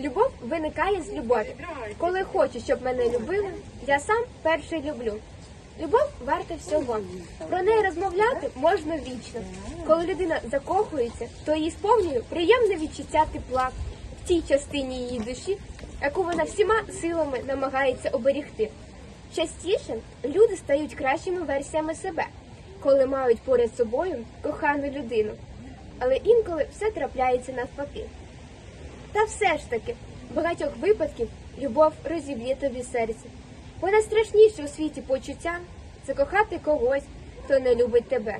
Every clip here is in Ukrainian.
Любов виникає з любові. Коли хочу, щоб мене любили, я сам перший люблю. Любов варта всього. Про неї розмовляти можна вічно. Коли людина закохується, то її сповнює приємне відчуття тепла в тій частині її душі, яку вона всіма силами намагається оберігти. Частіше люди стають кращими версіями себе, коли мають поряд собою кохану людину. Але інколи все трапляється навпаки. Та все ж таки, в багатьох випадків любов розіб'є тобі серце. Бо найстрашніше у світі почуття це кохати когось, хто не любить тебе.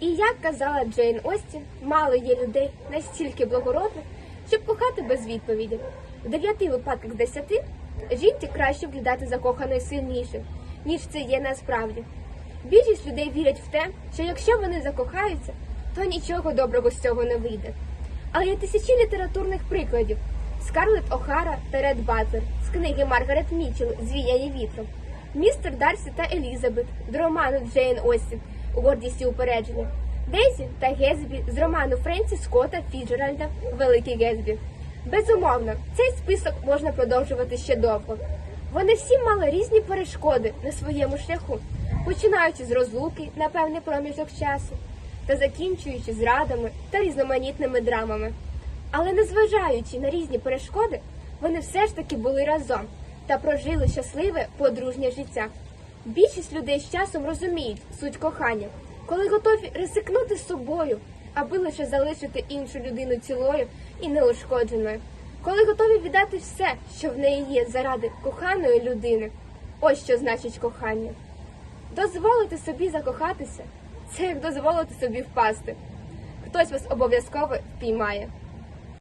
І як казала Джейн Остін, мало є людей настільки благородних, щоб кохати без відповіді. В дев'яти випадках з десяти жінці краще виглядати закоханою сильніше, ніж це є насправді. Більшість людей вірять в те, що якщо вони закохаються, то нічого доброго з цього не вийде. Але є тисячі літературних прикладів. Скарлетт О'Хара та Ред Батлер з книги Маргарет Мічел Звіяні вітром, містер Дарсі та Елізабет з роману Джейн Остін Гордість і упередження, Дейзі та Гезбі з роману Френсі Скотта Фіджеральда Великий Гезбі. Безумовно, цей список можна продовжувати ще довго. Вони всі мали різні перешкоди на своєму шляху, починаючи з розлуки на певний проміжок часу та закінчуючи зрадами та різноманітними драмами. Але незважаючи на різні перешкоди, вони все ж таки були разом та прожили щасливе подружнє життя. Більшість людей з часом розуміють суть кохання, коли готові ризикнути собою, аби лише залишити іншу людину цілою і неушкодженою, коли готові віддати все, що в неї є заради коханої людини. Ось що значить кохання. Дозволити собі закохатися це як дозволити собі впасти. Хтось вас обов'язково впіймає.